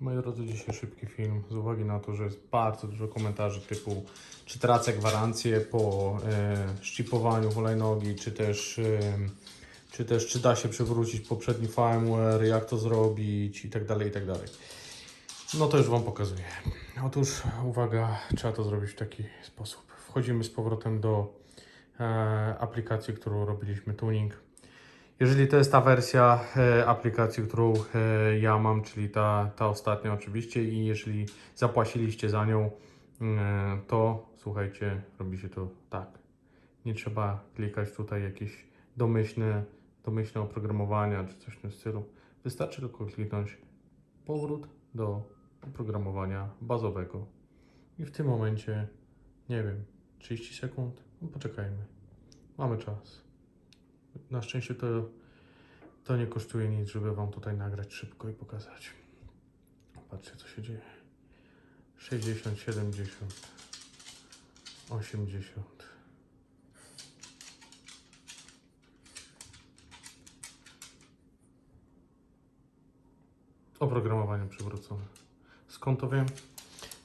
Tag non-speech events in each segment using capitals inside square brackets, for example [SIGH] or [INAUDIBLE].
Moi drodzy, dzisiaj szybki film z uwagi na to, że jest bardzo dużo komentarzy typu czy tracę gwarancję po e, szczypowaniu hulajnogi, czy też, e, czy też czy da się przywrócić poprzedni firmware, jak to zrobić i tak dalej, i tak dalej. No to już Wam pokazuję. Otóż uwaga, trzeba to zrobić w taki sposób. Wchodzimy z powrotem do e, aplikacji, którą robiliśmy tuning. Jeżeli to jest ta wersja e, aplikacji, którą e, ja mam, czyli ta, ta ostatnia oczywiście i jeżeli zapłaciliście za nią, e, to słuchajcie, robi się to tak. Nie trzeba klikać tutaj jakieś domyślne, domyślne oprogramowania czy coś w tym stylu. Wystarczy tylko kliknąć powrót do oprogramowania bazowego. I w tym momencie, nie wiem, 30 sekund? No poczekajmy. Mamy czas. Na szczęście to, to nie kosztuje nic, żeby Wam tutaj nagrać szybko i pokazać. Patrzcie, co się dzieje. 60, 70, 80. Oprogramowanie przywrócone. Skąd to wiem?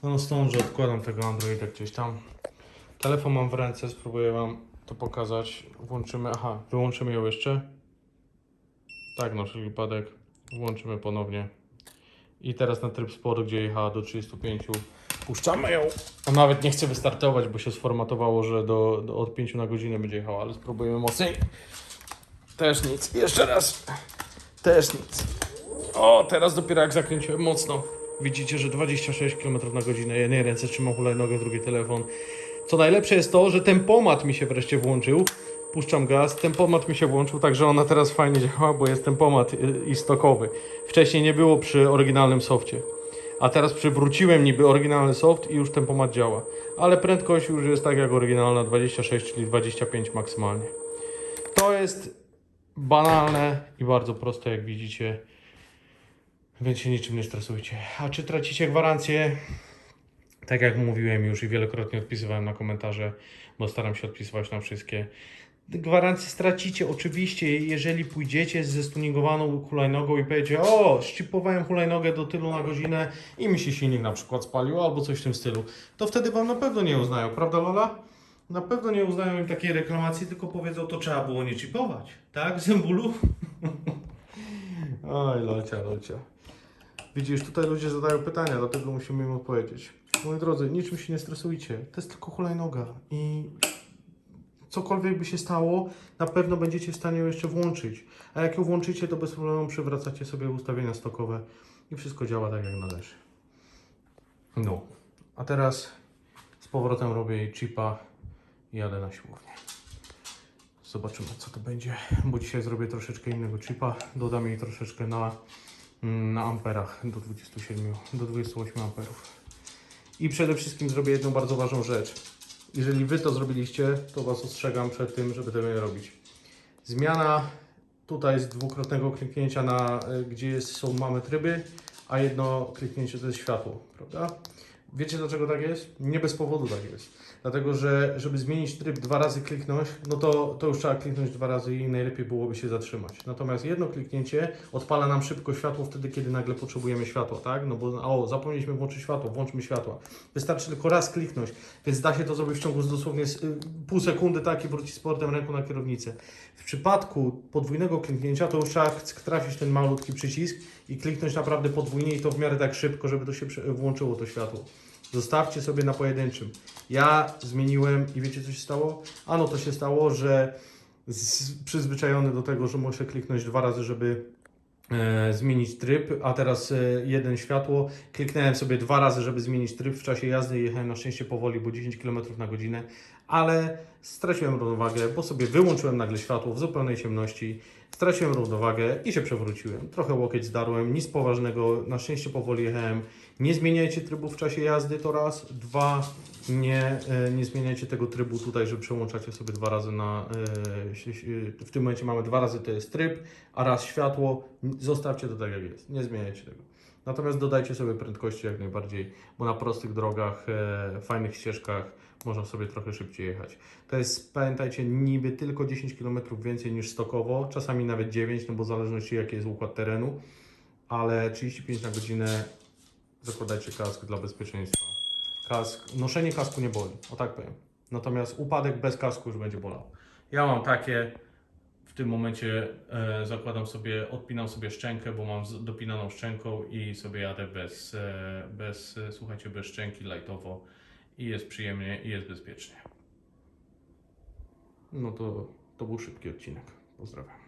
No stąd, że odkładam tego Androida gdzieś tam. Telefon mam w ręce, spróbuję Wam to pokazać. Włączymy, aha, wyłączymy ją jeszcze. Tak, no, wszelki wypadek. Włączymy ponownie. I teraz na tryb sport, gdzie jechała do 35. Puszczamy ją. A nawet nie chcę wystartować, bo się sformatowało, że do, do, od 5 na godzinę będzie jechała, ale spróbujemy mocniej. Też nic. Jeszcze raz. Też nic. O, teraz dopiero jak zakręciłem mocno. Widzicie, że 26 km na godzinę. Jednej ręce trzymam hulajnogę, drugi telefon. Co najlepsze jest to, że tempomat mi się wreszcie włączył. Puszczam gaz, tempomat mi się włączył, także ona teraz fajnie działa, bo jest tempomat y, i stokowy. Wcześniej nie było przy oryginalnym softie. A teraz przywróciłem niby oryginalny soft i już tempomat działa. Ale prędkość już jest tak jak oryginalna 26, czyli 25 maksymalnie. To jest banalne i bardzo proste, jak widzicie. Więc się niczym nie stresujcie. A czy tracicie gwarancję? Tak jak mówiłem już i wielokrotnie odpisywałem na komentarze, bo staram się odpisywać na wszystkie. Gwarancję stracicie oczywiście, jeżeli pójdziecie ze stuningowaną hulajnogą i powiecie, o, szczypowałem hulajnogę do tylu na godzinę i mi się silnik na przykład spalił albo coś w tym stylu, to wtedy Wam na pewno nie uznają, prawda Lola? Na pewno nie uznają im takiej reklamacji, tylko powiedzą, to trzeba było nie chipować, tak? Zembulu? [LAUGHS] Oj, locia, locia. Widzisz, tutaj ludzie zadają pytania, dlatego musimy im odpowiedzieć. Moi drodzy, niczym się nie stresujcie. To jest tylko hulajnoga i cokolwiek by się stało, na pewno będziecie w stanie ją jeszcze włączyć. A jak ją włączycie, to bez problemu przywracacie sobie ustawienia stokowe i wszystko działa tak jak należy. No, a teraz z powrotem robię jej chipa i jadę na siłownię. Zobaczymy co to będzie, bo dzisiaj zrobię troszeczkę innego chipa. Dodam jej troszeczkę na, mm, na amperach do 27, do 28 amperów. I przede wszystkim zrobię jedną bardzo ważną rzecz. Jeżeli Wy to zrobiliście, to Was ostrzegam przed tym, żeby tego nie robić. Zmiana tutaj z dwukrotnego kliknięcia na, y, gdzie jest, są mamy tryby, a jedno kliknięcie to jest światło, prawda? Wiecie dlaczego tak jest? Nie bez powodu tak jest. Dlatego, że żeby zmienić tryb dwa razy kliknąć, no to, to już trzeba kliknąć dwa razy i najlepiej byłoby się zatrzymać. Natomiast jedno kliknięcie odpala nam szybko światło wtedy, kiedy nagle potrzebujemy światła, tak? No bo o, zapomnieliśmy włączyć światło, włączmy światła. Wystarczy tylko raz kliknąć, więc da się to zrobić w ciągu dosłownie y, pół sekundy, tak? I wrócić z portem ręką na kierownicę. W przypadku podwójnego kliknięcia to już trzeba trafić ten malutki przycisk i kliknąć naprawdę podwójnie i to w miarę tak szybko, żeby to się włączyło to światło. Zostawcie sobie na pojedynczym. Ja zmieniłem i wiecie co się stało? Ano to się stało, że przyzwyczajony do tego, że muszę kliknąć dwa razy, żeby e, zmienić tryb, a teraz e, jeden światło. Kliknąłem sobie dwa razy, żeby zmienić tryb w czasie jazdy jechałem na szczęście powoli, bo 10 km na godzinę, ale straciłem równowagę, bo sobie wyłączyłem nagle światło w zupełnej ciemności, straciłem równowagę i się przewróciłem. Trochę łokieć zdarłem, nic poważnego, na szczęście powoli jechałem. Nie zmieniajcie trybu w czasie jazdy, to raz. Dwa, nie, e, nie zmieniajcie tego trybu tutaj, że przełączacie sobie dwa razy na. e, W tym momencie mamy dwa razy to jest tryb, a raz światło. Zostawcie to tak jak jest. Nie zmieniajcie tego. Natomiast dodajcie sobie prędkości jak najbardziej, bo na prostych drogach, e, fajnych ścieżkach można sobie trochę szybciej jechać. To jest, pamiętajcie, niby tylko 10 km więcej niż stokowo, czasami nawet 9, no bo w zależności jaki jest układ terenu, ale 35 na godzinę zakładajcie kask dla bezpieczeństwa. Kask, noszenie kasku nie boli, o tak powiem. Natomiast upadek bez kasku już będzie bolał. Ja mam takie, w tym momencie e, zakładam sobie, odpinam sobie szczękę, bo mam z- dopinaną szczęką i sobie jadę bez, e, bez e, słuchajcie, bez szczęki, lightowo i jest przyjemnie i jest bezpiecznie. No to, to był szybki odcinek. Pozdrawiam.